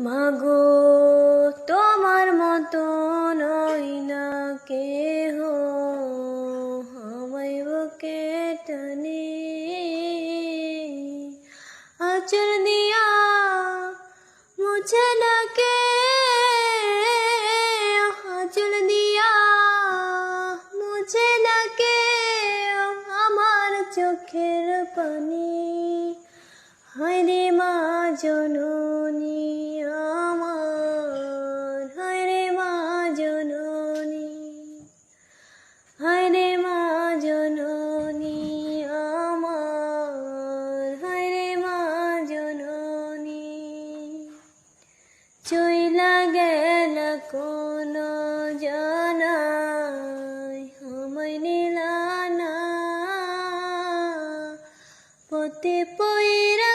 মাগো, তোমার মতো নয় না কেহ আমায় বুকে টানে। আচর দিয়া মুছে না কে? আচর দিয়া মুছে না কে? আমার চোখের পানি। হায়রে মা, জননী। চইলা গেল কোন জানাই আমায় নিলানা পথে পৈরা